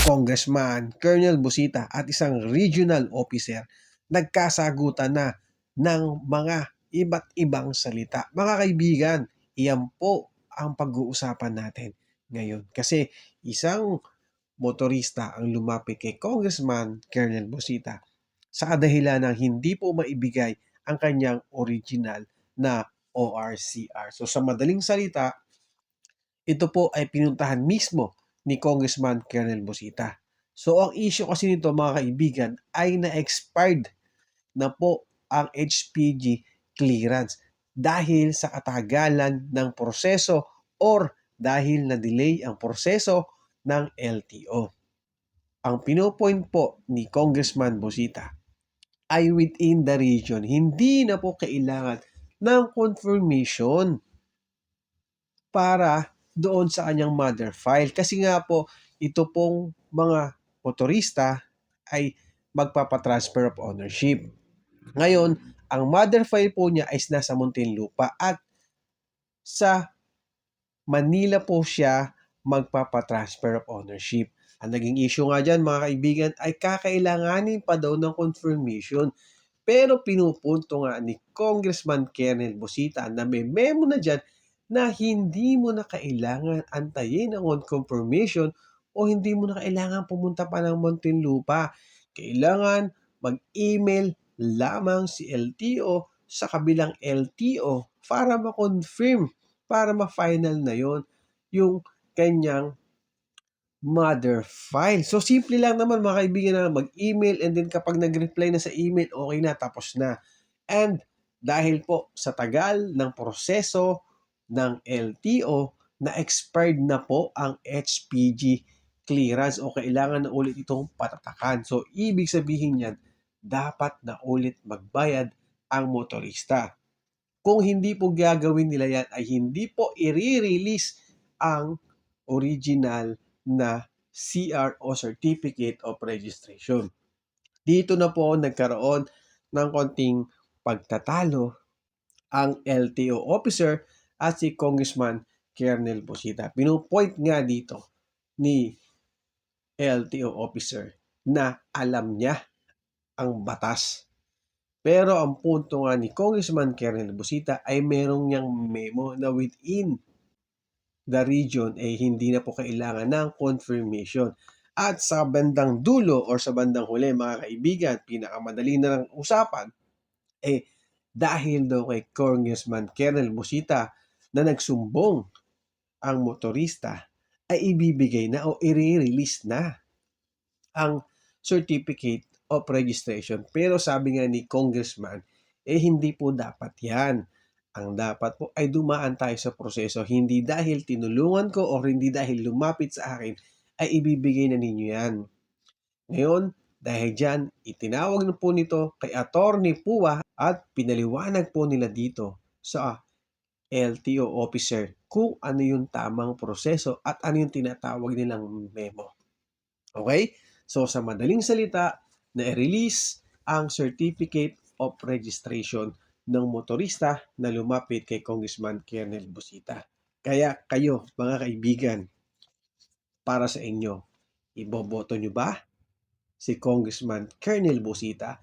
Congressman Colonel Busita at isang regional officer nagkasagutan na ng mga iba't ibang salita. Mga kaibigan, iyan po ang pag-uusapan natin ngayon. Kasi isang motorista ang lumapit kay Congressman Colonel Busita sa kadahilan ng hindi po maibigay ang kanyang original na ORCR. So sa madaling salita, ito po ay pinuntahan mismo ni Congressman Colonel Busita. So ang issue kasi nito mga kaibigan ay na-expired na po ang HPG clearance dahil sa katagalan ng proseso or dahil na-delay ang proseso ng LTO. Ang pinopoint po ni Congressman Busita ay within the region. Hindi na po kailangan ng confirmation para doon sa kanyang mother file. Kasi nga po, ito pong mga motorista ay magpapatransfer of ownership. Ngayon, ang mother file po niya ay nasa Muntinlupa at sa Manila po siya magpapatransfer of ownership. Ang naging issue nga dyan mga kaibigan ay kakailanganin pa daw ng confirmation. Pero pinupunto nga ni Congressman Kernel Busita na may memo na dyan na hindi mo na kailangan antayin ang on confirmation o hindi mo na kailangan pumunta pa ng Muntinlupa. Kailangan mag-email lamang si LTO sa kabilang LTO para ma-confirm, para ma-final na yon yung kanyang mother file. So, simple lang naman mga kaibigan na mag-email and then kapag nag-reply na sa email, okay na, tapos na. And dahil po sa tagal ng proseso ng LTO, na-expired na po ang HPG clearance o kailangan na ulit itong patatakan. So, ibig sabihin yan, dapat na ulit magbayad ang motorista. Kung hindi po gagawin nila yan, ay hindi po i-release ang original na CR o Certificate of Registration. Dito na po nagkaroon ng konting pagtatalo ang LTO officer at si Congressman Kernel Busita. Pinupoint nga dito ni LTO officer na alam niya ang batas. Pero ang punto nga ni Congressman Kernel Busita ay merong niyang memo na within the region ay eh, hindi na po kailangan ng confirmation. At sa bandang dulo or sa bandang huli mga kaibigan, pinakamadali na lang usapan, eh dahil daw kay Congressman Kernel Busita na nagsumbong ang motorista ay ibibigay na o i-release na ang certificate of registration. Pero sabi nga ni Congressman, eh hindi po dapat yan. Ang dapat po ay dumaan tayo sa proseso. Hindi dahil tinulungan ko o hindi dahil lumapit sa akin ay ibibigay na ninyo yan. Ngayon, dahil dyan, itinawag na po nito kay Attorney Pua at pinaliwanag po nila dito sa LTO officer kung ano yung tamang proseso at ano yung tinatawag nilang memo. Okay? So, sa madaling salita, na-release ang Certificate of Registration ng motorista na lumapit kay Congressman Kernel Busita. Kaya kayo, mga kaibigan, para sa inyo, iboboto nyo ba si Congressman Kernel Busita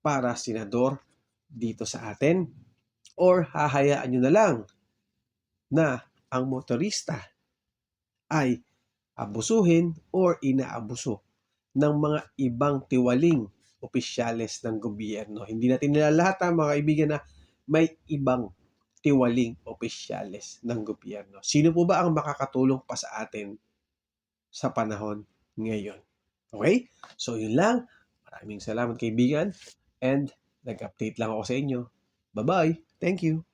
para senador dito sa atin? Or hahayaan nyo na lang na ang motorista ay abusuhin or inaabuso ng mga ibang tiwaling opisyales ng gobyerno. Hindi natin nilalahat ha, mga kaibigan na may ibang tiwaling opisyales ng gobyerno. Sino po ba ang makakatulong pa sa atin sa panahon ngayon? Okay? So yun lang. Maraming salamat kaibigan and nag-update lang ako sa inyo. Bye bye. Thank you.